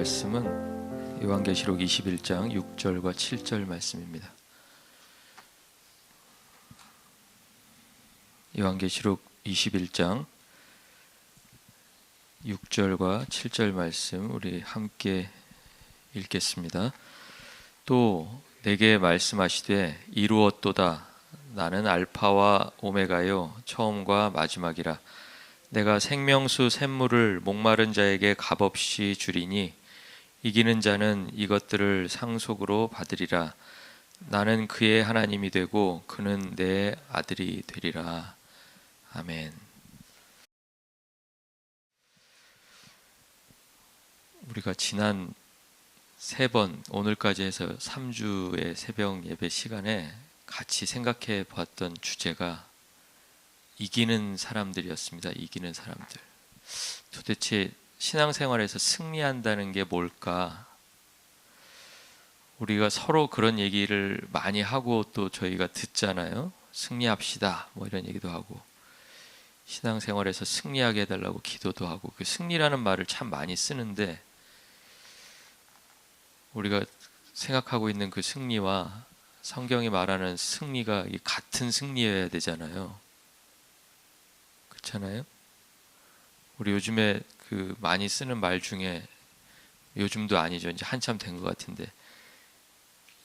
말씀은 요한계시록 21장 6절과 7절 말씀입니다. 요한계시록 21장 6절과 7절 말씀 우리 함께 읽겠습니다. 또 내게 말씀하시되 이루었도다 나는 알파와 오메가요 처음과 마지막이라 내가 생명수 샘물을 목마른 자에게 값없이 주리니 이기는 자는 이것들을 상속으로 받으리라 나는 그의 하나님이 되고 그는 내 아들이 되리라 아멘. 우리가 지난 세 번 오늘까지 해서 3주의 새벽 예배 시간에 같이 생각해 봤던 주제가 이기는 사람들이었습니다. 이기는 사람들. 도대체 신앙생활에서 승리한다는 게 뭘까? 우리가 서로 그런 얘기를 많이 하고 또 저희가 듣잖아요. 승리합시다. 뭐 이런 얘기도 하고. 신앙생활에서 승리하게 해달라고 기도도 하고 그 승리라는 말을 참 많이 쓰는데 우리가 생각하고 있는 그 승리와 성경이 말하는 승리가 같은 승리여야 되잖아요. 그렇잖아요. 우리 요즘에 그 많이 쓰는 말 중에 요즘도 아니죠. 이제 한참 된 것 같은데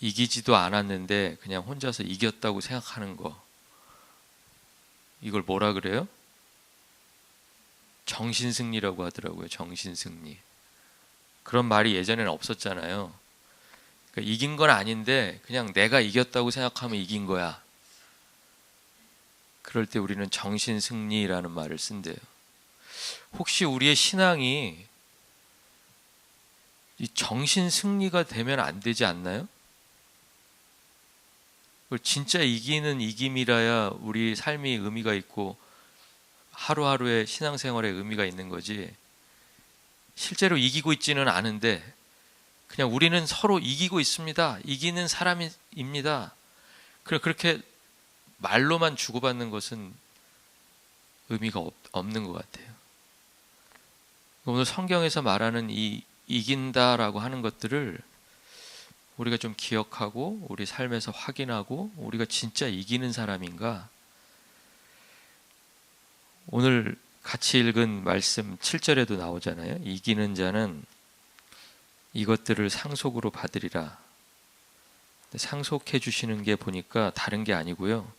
이기지도 않았는데 그냥 혼자서 이겼다고 생각하는 거. 이걸 뭐라 그래요? 정신 승리라고 하더라고요. 정신 승리. 그런 말이 예전에는 없었잖아요. 그러니까 이긴 건 아닌데 그냥 내가 이겼다고 생각하면 이긴 거야. 그럴 때 우리는 정신 승리라는 말을 쓴대요. 혹시 우리의 신앙이 이 정신 승리가 되면 안 되지 않나요? 진짜 이기는 이김이라야 우리 삶이 의미가 있고 하루하루의 신앙생활에 의미가 있는 거지. 실제로 이기고 있지는 않은데 그냥 우리는 서로 이기고 있습니다. 이기는 사람입니다. 그렇게 말로만 주고받는 것은 의미가 없, 없는 것 같아요. 오늘 성경에서 말하는 이 이긴다라고 하는 것들을 우리가 좀 기억하고 우리 삶에서 확인하고 우리가 진짜 이기는 사람인가? 오늘 같이 읽은 말씀 7절에도 나오잖아요. 이기는 자는 이것들을 상속으로 받으리라. 상속해 주시는 게 보니까 다른 게 아니고요.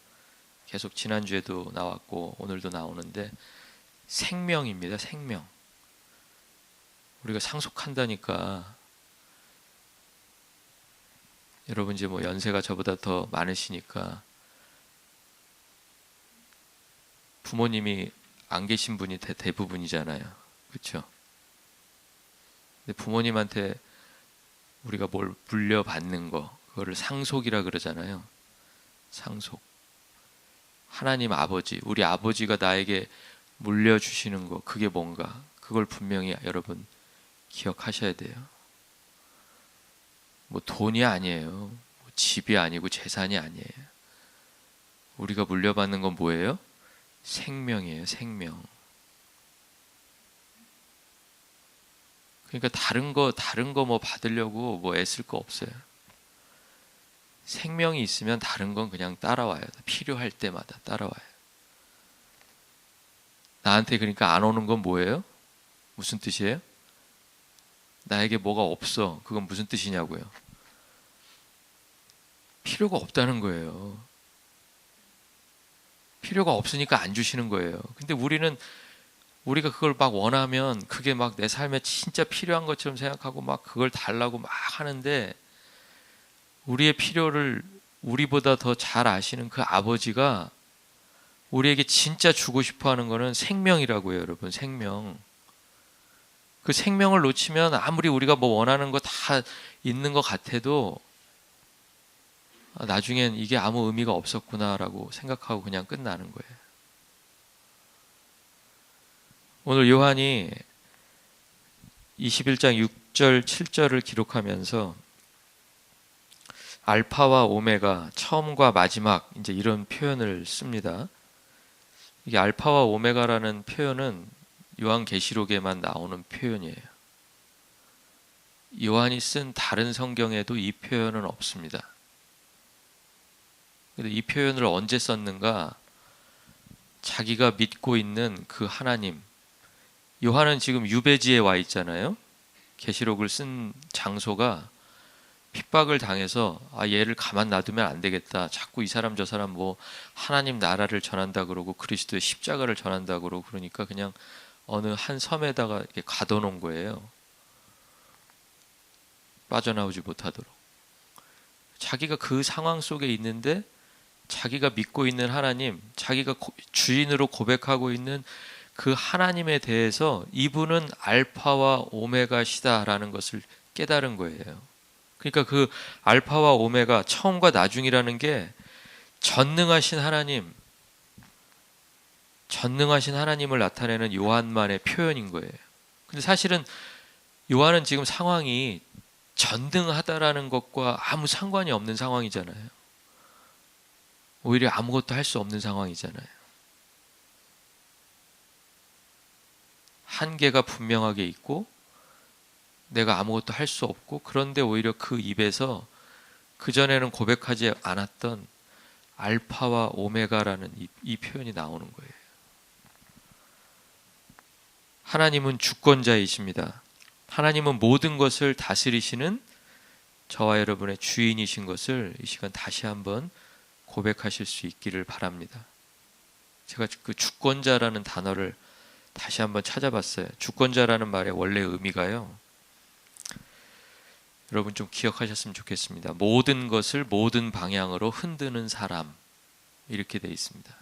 계속 지난주에도 나왔고 오늘도 나오는데 생명입니다. 생명. 우리가 상속한다니까 여러분 이제 뭐 연세가 저보다 더 많으시니까 부모님이 안 계신 분이 대, 대부분이잖아요. 그렇죠? 근데 부모님한테 우리가 뭘 물려받는 거 그거를 상속이라 그러잖아요. 상속. 하나님 아버지, 우리 아버지가 나에게 물려주시는 거, 그게 뭔가, 그걸 분명히 여러분 기억하셔야 돼요. 뭐 돈이 아니에요. 뭐 집이 아니고 재산이 아니에요. 우리가 물려받는 건 뭐예요? 생명이에요, 생명. 그러니까 다른 거, 다른 거 뭐 받으려고 뭐 애쓸 거 없어요. 생명이 있으면 다른 건 그냥 따라와요. 필요할 때마다 따라와요. 나한테 그러니까 안 오는 건 뭐예요? 무슨 뜻이에요? 나에게 뭐가 없어. 그건 무슨 뜻이냐고요? 필요가 없다는 거예요. 필요가 없으니까 안 주시는 거예요. 근데 우리는 우리가 그걸 막 원하면 그게 막 내 삶에 진짜 필요한 것처럼 생각하고 막 그걸 달라고 막 하는데 우리의 필요를 우리보다 더 잘 아시는 그 아버지가 우리에게 진짜 주고 싶어 하는 거는 생명이라고요, 여러분. 생명. 그 생명을 놓치면 아무리 우리가 뭐 원하는 거 다 있는 것 같아도 나중엔 이게 아무 의미가 없었구나라고 생각하고 그냥 끝나는 거예요. 오늘 요한이 21장 6절, 7절을 기록하면서 알파와 오메가, 처음과 마지막, 이제 이런 표현을 씁니다. 이게 알파와 오메가라는 표현은 요한계시록에만 나오는 표현이에요. 요한이 쓴 다른 성경에도 이 표현은 없습니다. 근데 이 표현을 언제 썼는가? 자기가 믿고 있는 그 하나님. 요한은 지금 유배지에 와 있잖아요. 계시록을 쓴 장소가 핍박을 당해서 아 얘를 가만 놔두면 안 되겠다. 자꾸 이 사람 저 사람 뭐 하나님 나라를 전한다 그러고 그리스도의 십자가를 전한다 그러고 그러니까 그냥 어느 한 섬에다가 이렇게 가둬놓은 거예요. 빠져나오지 못하도록. 자기가 그 상황 속에 있는데 자기가 믿고 있는 하나님, 자기가 주인으로 고백하고 있는 그 하나님에 대해서 이분은 알파와 오메가시다라는 것을 깨달은 거예요. 그러니까 그 알파와 오메가 처음과 나중이라는 게 전능하신 하나님, 전능하신 하나님을 나타내는 요한만의 표현인 거예요. 근데 사실은 요한은 지금 상황이 전능하다라는 것과 아무 상관이 없는 상황이잖아요. 오히려 아무것도 할 수 없는 상황이잖아요. 한계가 분명하게 있고 내가 아무것도 할 수 없고 그런데 오히려 그 입에서 그전에는 고백하지 않았던 알파와 오메가라는 이, 이 표현이 나오는 거예요. 하나님은 주권자이십니다. 하나님은 모든 것을 다스리시는 저와 여러분의 주인이신 것을 이 시간 다시 한번 고백하실 수 있기를 바랍니다. 제가 그 주권자라는 단어를 다시 한번 찾아봤어요. 주권자라는 말의 원래 의미가요. 여러분 좀 기억하셨으면 좋겠습니다. 모든 것을 모든 방향으로 흔드는 사람 이렇게 돼 있습니다.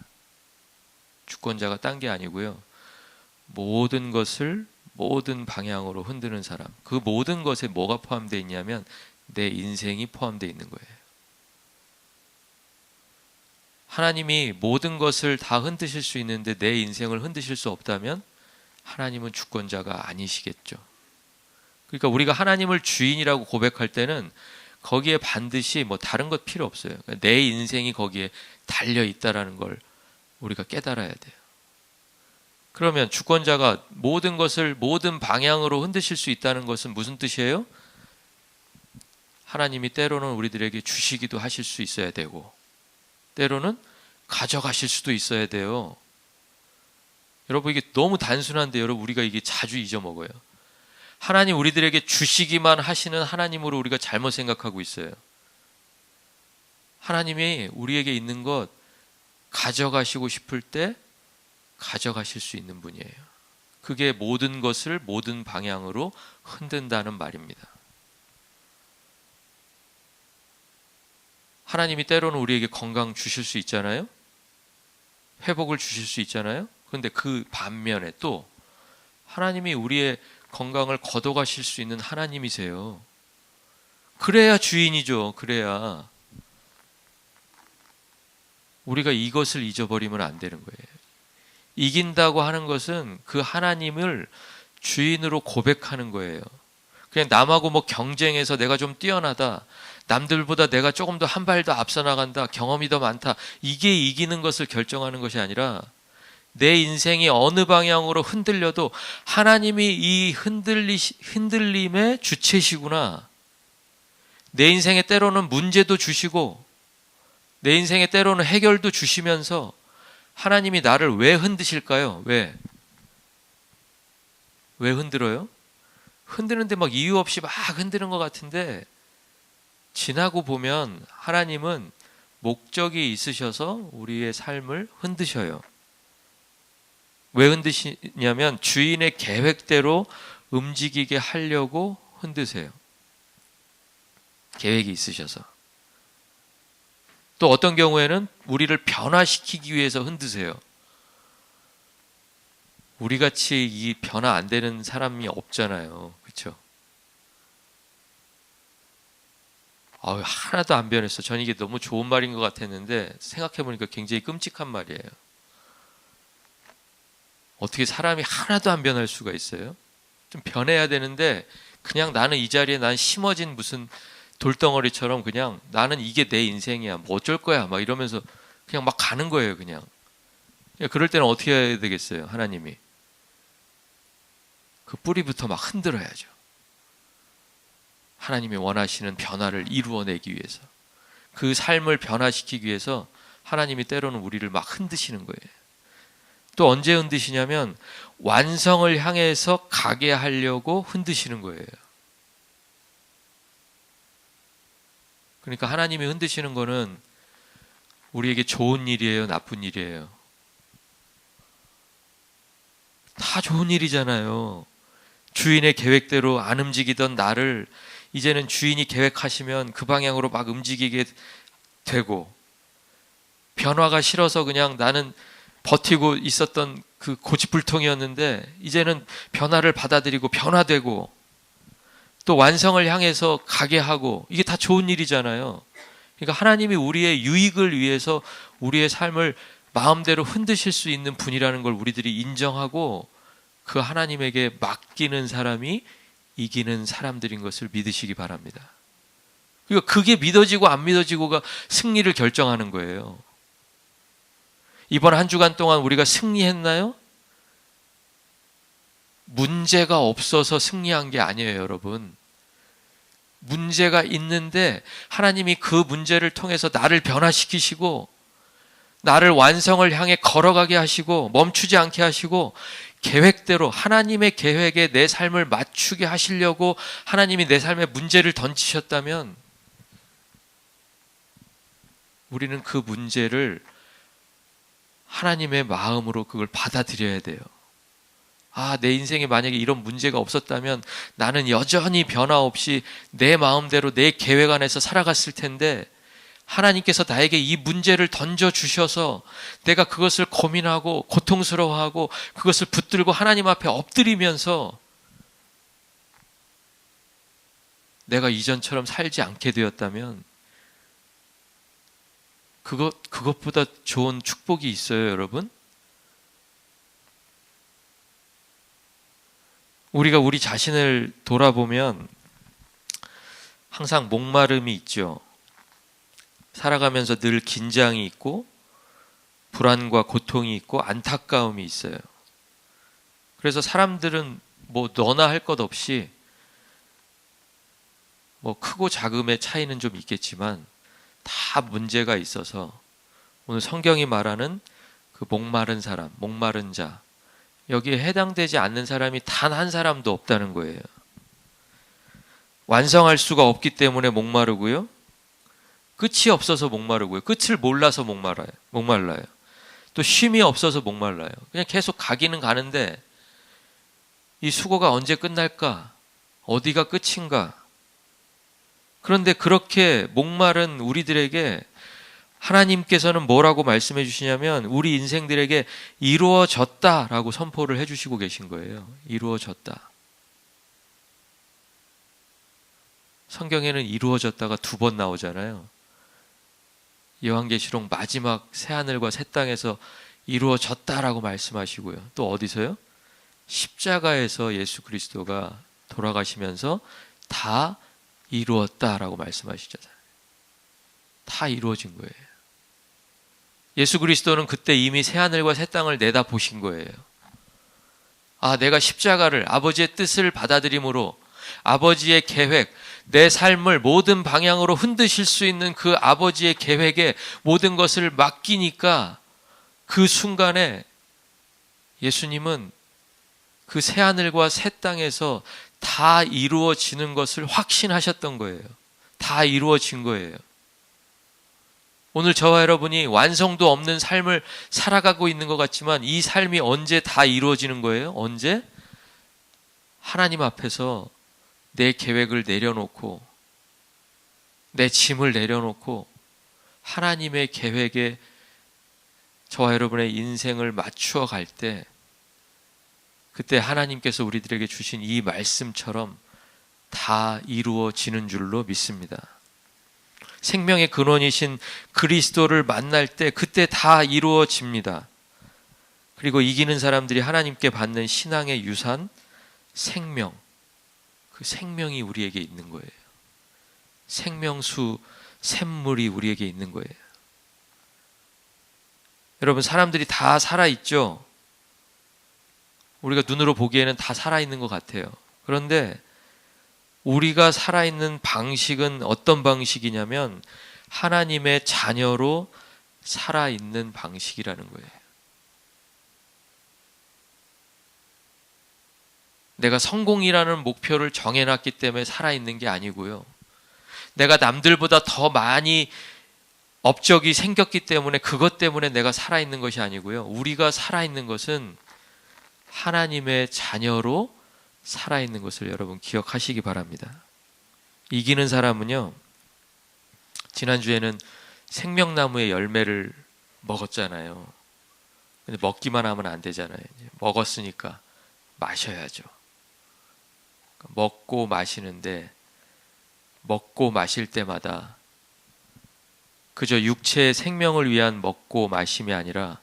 주권자가 딴 게 아니고요. 모든 것을 모든 방향으로 흔드는 사람. 그 모든 것에 뭐가 포함되어 있냐면 내 인생이 포함되어 있는 거예요. 하나님이 모든 것을 다 흔드실 수 있는데 내 인생을 흔드실 수 없다면 하나님은 주권자가 아니시겠죠. 그러니까 우리가 하나님을 주인이라고 고백할 때는 거기에 반드시 뭐 다른 것 필요 없어요. 그러니까 내 인생이 거기에 달려 있다라는 걸 우리가 깨달아야 돼요. 그러면 주권자가 모든 것을 모든 방향으로 흔드실 수 있다는 것은 무슨 뜻이에요? 하나님이 때로는 우리들에게 주시기도 하실 수 있어야 되고, 때로는 가져가실 수도 있어야 돼요. 여러분, 이게 너무 단순한데, 여러분, 우리가 이게 자주 잊어먹어요. 하나님 우리들에게 주시기만 하시는 하나님으로 우리가 잘못 생각하고 있어요. 하나님이 우리에게 있는 것 가져가시고 싶을 때 가져가실 수 있는 분이에요. 그게 모든 것을 모든 방향으로 흔든다는 말입니다. 하나님이 때로는 우리에게 건강 주실 수 있잖아요. 회복을 주실 수 있잖아요. 그런데 그 반면에 또 하나님이 우리의 건강을 거둬가실 수 있는 하나님이세요. 그래야 주인이죠. 그래야 우리가 이것을 잊어버리면 안 되는 거예요. 이긴다고 하는 것은 그 하나님을 주인으로 고백하는 거예요. 그냥 남하고 뭐 경쟁해서 내가 좀 뛰어나다. 남들보다 내가 조금 더 한 발 더 앞서 나간다. 경험이 더 많다. 이게 이기는 것을 결정하는 것이 아니라 내 인생이 어느 방향으로 흔들려도 하나님이 이 흔들리, 흔들림의 주체시구나. 내 인생에 때로는 문제도 주시고, 내 인생에 때로는 해결도 주시면서 하나님이 나를 왜 흔드실까요? 왜? 왜 흔들어요? 흔드는데 막 이유 없이 막 흔드는 것 같은데 지나고 보면 하나님은 목적이 있으셔서 우리의 삶을 흔드셔요. 왜 흔드시냐면 주인의 계획대로 움직이게 하려고 흔드세요. 계획이 있으셔서. 또 어떤 경우에는 우리를 변화시키기 위해서 흔드세요. 우리 같이 이 변화 안 되는 사람이 없잖아요. 그렇죠? 아, 하나도 안 변했어. 전 이게 너무 좋은 말인 것 같았는데 생각해 보니까 굉장히 끔찍한 말이에요. 어떻게 사람이 하나도 안 변할 수가 있어요? 좀 변해야 되는데 그냥 나는 이 자리에 난 심어진 무슨 돌덩어리처럼 그냥 나는 이게 내 인생이야. 뭐 어쩔 거야. 막 이러면서 그냥 막 가는 거예요, 그냥. 그럴 때는 어떻게 해야 되겠어요, 하나님이? 그 뿌리부터 막 흔들어야죠. 하나님이 원하시는 변화를 이루어내기 위해서 그 삶을 변화시키기 위해서 하나님이 때로는 우리를 막 흔드시는 거예요. 또 언제 흔드시냐면 완성을 향해서 가게 하려고 흔드시는 거예요. 그러니까 하나님이 흔드시는 거는 우리에게 좋은 일이에요, 나쁜 일이에요. 다 좋은 일이잖아요. 주인의 계획대로 안 움직이던 나를 이제는 주인이 계획하시면 그 방향으로 막 움직이게 되고 변화가 싫어서 그냥 나는 버티고 있었던 그 고집불통이었는데 이제는 변화를 받아들이고 변화되고 또 완성을 향해서 가게 하고 이게 다 좋은 일이잖아요. 그러니까 하나님이 우리의 유익을 위해서 우리의 삶을 마음대로 흔드실 수 있는 분이라는 걸 우리들이 인정하고 그 하나님에게 맡기는 사람이 이기는 사람들인 것을 믿으시기 바랍니다. 그러니까 그게 믿어지고 안 믿어지고가 승리를 결정하는 거예요. 이번 한 주간 동안 우리가 승리했나요? 문제가 없어서 승리한 게 아니에요, 여러분. 문제가 있는데 하나님이 그 문제를 통해서 나를 변화시키시고 나를 완성을 향해 걸어가게 하시고 멈추지 않게 하시고 계획대로 하나님의 계획에 내 삶을 맞추게 하시려고 하나님이 내 삶에 문제를 던지셨다면 우리는 그 문제를 하나님의 마음으로 그걸 받아들여야 돼요. 아, 내 인생에 만약에 이런 문제가 없었다면 나는 여전히 변화 없이 내 마음대로 내 계획 안에서 살아갔을 텐데 하나님께서 나에게 이 문제를 던져 주셔서 내가 그것을 고민하고 고통스러워하고 그것을 붙들고 하나님 앞에 엎드리면서 내가 이전처럼 살지 않게 되었다면 그것 그것보다 좋은 축복이 있어요, 여러분? 우리가 우리 자신을 돌아보면 항상 목마름이 있죠. 살아가면서 늘 긴장이 있고 불안과 고통이 있고 안타까움이 있어요. 그래서 사람들은 뭐 너나 할 것 없이 뭐 크고 작음의 차이는 좀 있겠지만 다 문제가 있어서 오늘 성경이 말하는 그 목마른 사람, 목마른 자 여기에 해당되지 않는 사람이 단 한 사람도 없다는 거예요. 완성할 수가 없기 때문에 목마르고요. 끝이 없어서 목마르고요. 끝을 몰라서 목말라요. 목말라요. 또 쉼이 없어서 목말라요. 그냥 계속 가기는 가는데 이 수고가 언제 끝날까? 어디가 끝인가? 그런데 그렇게 목마른 우리들에게 하나님께서는 뭐라고 말씀해 주시냐면 우리 인생들에게 이루어졌다라고 선포를 해 주시고 계신 거예요. 이루어졌다. 성경에는 이루어졌다가 두 번 나오잖아요. 요한계시록 마지막 새 하늘과 새 땅에서 이루어졌다라고 말씀하시고요. 또 어디서요? 십자가에서 예수 그리스도가 돌아가시면서 다 이루었다라고 말씀하시잖아요. 다 이루어진 거예요. 예수 그리스도는 그때 이미 새 하늘과 새 땅을 내다 보신 거예요. 아, 내가 십자가를 아버지의 뜻을 받아들임으로 아버지의 계획, 내 삶을 모든 방향으로 흔드실 수 있는 그 아버지의 계획에 모든 것을 맡기니까 그 순간에 예수님은 그 새 하늘과 새 땅에서 다 이루어지는 것을 확신하셨던 거예요. 다 이루어진 거예요. 오늘 저와 여러분이 완성도 없는 삶을 살아가고 있는 것 같지만 이 삶이 언제 다 이루어지는 거예요? 언제? 하나님 앞에서 내 계획을 내려놓고 내 짐을 내려놓고 하나님의 계획에 저와 여러분의 인생을 맞추어 갈 때 그때 하나님께서 우리들에게 주신 이 말씀처럼 다 이루어지는 줄로 믿습니다. 생명의 근원이신 그리스도를 만날 때 그때 다 이루어집니다. 그리고 이기는 사람들이 하나님께 받는 신앙의 유산, 생명, 그 생명이 우리에게 있는 거예요. 생명수 샘물이 우리에게 있는 거예요. 여러분 사람들이 다 살아 있죠. 우리가 눈으로 보기에는 다 살아 있는 것 같아요. 그런데 우리가 살아있는 방식은 어떤 방식이냐면 하나님의 자녀로 살아있는 방식이라는 거예요. 내가 성공이라는 목표를 정해놨기 때문에 살아있는 게 아니고요. 내가 남들보다 더 많이 업적이 생겼기 때문에 그것 때문에 내가 살아있는 것이 아니고요. 우리가 살아있는 것은 하나님의 자녀로 살아있는 것을 여러분 기억하시기 바랍니다. 이기는 사람은요, 지난주에는 생명나무의 열매를 먹었잖아요. 근데 먹기만 하면 안 되잖아요. 먹었으니까 마셔야죠. 먹고 마시는데 먹고 마실 때마다 그저 육체의 생명을 위한 먹고 마심이 아니라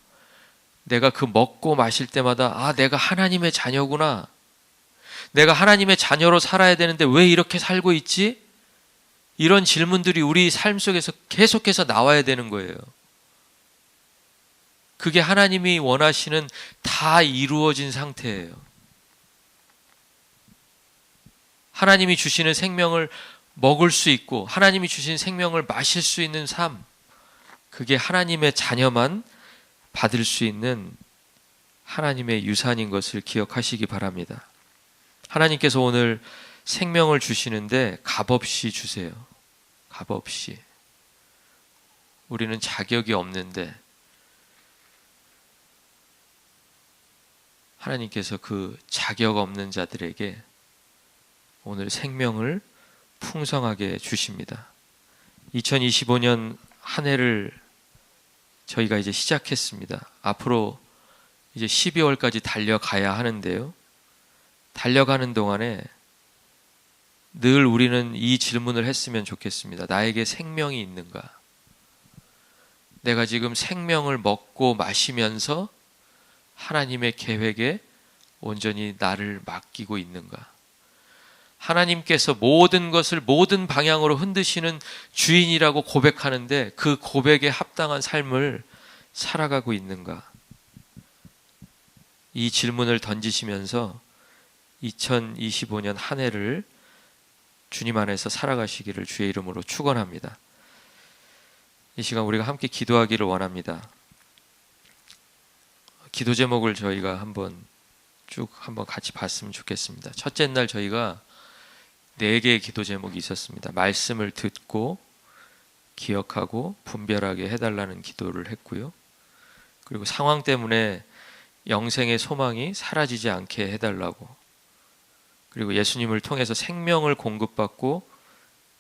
내가 그 먹고 마실 때마다 아, 내가 하나님의 자녀구나. 내가 하나님의 자녀로 살아야 되는데 왜 이렇게 살고 있지? 이런 질문들이 우리 삶 속에서 계속해서 나와야 되는 거예요. 그게 하나님이 원하시는 다 이루어진 상태예요. 하나님이 주시는 생명을 먹을 수 있고 하나님이 주신 생명을 마실 수 있는 삶. 그게 하나님의 자녀만 받을 수 있는 하나님의 유산인 것을 기억하시기 바랍니다. 하나님께서 오늘 생명을 주시는데 값없이 주세요. 값없이. 우리는 자격이 없는데 하나님께서 그 자격 없는 자들에게 오늘 생명을 풍성하게 주십니다. 2025년 한 해를 저희가 이제 시작했습니다. 앞으로 이제 12월까지 달려가야 하는데요. 달려가는 동안에 늘 우리는 이 질문을 했으면 좋겠습니다. 나에게 생명이 있는가? 내가 지금 생명을 먹고 마시면서 하나님의 계획에 온전히 나를 맡기고 있는가? 하나님께서 모든 것을 모든 방향으로 흔드시는 주인이라고 고백하는데 그 고백에 합당한 삶을 살아가고 있는가? 이 질문을 던지시면서 2025년 한 해를 주님 안에서 살아가시기를 주의 이름으로 축원합니다. 이 시간 우리가 함께 기도하기를 원합니다. 기도 제목을 저희가 한번 쭉 한번 같이 봤으면 좋겠습니다. 첫째 날 저희가 네 개의 기도 제목이 있었습니다. 말씀을 듣고 기억하고 분별하게 해달라는 기도를 했고요. 그리고 상황 때문에 영생의 소망이 사라지지 않게 해달라고. 그리고 예수님을 통해서 생명을 공급받고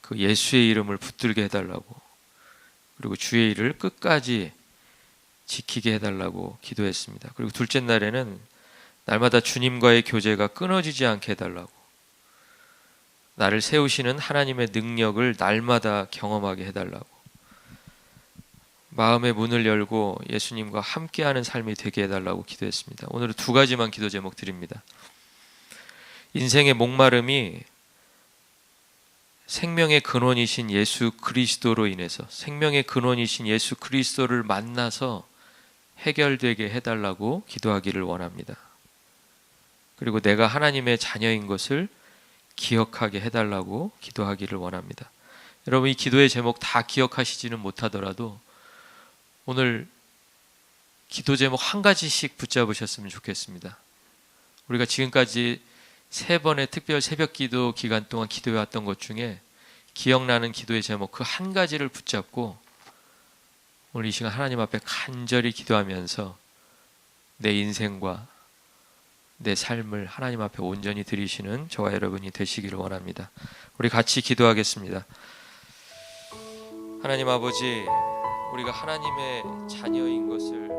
그 예수의 이름을 붙들게 해달라고. 그리고 주의 일을 끝까지 지키게 해달라고 기도했습니다. 그리고 둘째 날에는 날마다 주님과의 교제가 끊어지지 않게 해달라고. 나를 세우시는 하나님의 능력을 날마다 경험하게 해달라고. 마음의 문을 열고 예수님과 함께하는 삶이 되게 해달라고 기도했습니다. 오늘은 두 가지만 기도 제목 드립니다. 인생의 목마름이 생명의 근원이신 예수 그리스도로 인해서 생명의 근원이신 예수 그리스도를 만나서 해결되게 해달라고 기도하기를 원합니다. 그리고 내가 하나님의 자녀인 것을 기억하게 해달라고 기도하기를 원합니다. 여러분 이 기도의 제목 다 기억하시지는 못하더라도 오늘 기도 제목 한 가지씩 붙잡으셨으면 좋겠습니다. 우리가 지금까지 세 번의 특별 새벽 기도 기간 동안 기도해 왔던 것 중에 기억나는 기도의 제목 그 한 가지를 붙잡고 오늘 이 시간 하나님 앞에 간절히 기도하면서 내 인생과 내 삶을 하나님 앞에 온전히 드리시는 저와 여러분이 되시기를 원합니다. 우리 같이 기도하겠습니다. 하나님 아버지, 우리가 하나님의 자녀인 것을